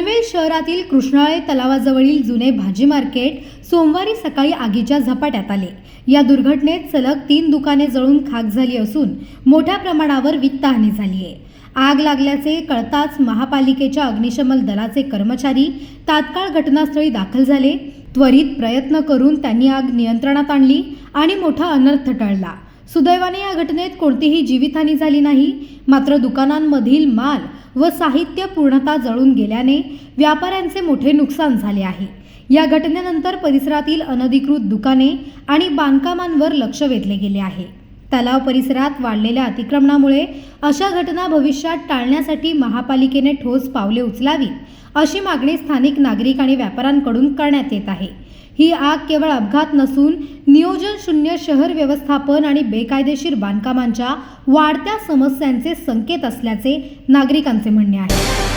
शहरातील कृष्णाळे तलावाजवळील जुने भाजी मार्केट सोमवारी सकाळी आगीच्या झपाट्यात आले. या दुर्घटनेत सलग तीन दुकाने जळून खाक झाली असून मोठ्या प्रमाणावर वित्तहानी झाली आहे. आग लागल्याचे कळताच महापालिकेच्या अग्निशमन दलाचे कर्मचारी तात्काळ घटनास्थळी दाखल झाले. त्वरित प्रयत्न करून त्यांनी आग नियंत्रणात आणली आणि मोठा अनर्थ टळला. सुदैवाने या घटनेत कोणतीही जीवितहानी झाली नाही. मात्र दुकानांमधील माल व साहित्य पूर्णतः जळून गेल्याने व्यापाऱ्यांचे मोठे नुकसान झाले आहे. या घटनेनंतर परिसरातील अनधिकृत दुकाने आणि बांधकामांवर लक्ष वेधले गेले आहे. तलाव परिसरात वाढलेल्या अतिक्रमणामुळे अशा घटना भविष्यात टाळण्यासाठी महापालिकेने ठोस पावले उचलावीत अशी मागणी स्थानिक नागरिक आणि व्यापाऱ्यांकडून करण्यात येत आहे. ही आग केवळ अपघात नसून नियोजन शून्य शहर व्यवस्थापन आणि बेकायदेशीर बांधकामांच्या वाढत्या समस्यांचे संकेत असल्याचे नागरिकांचे म्हणणे आहे.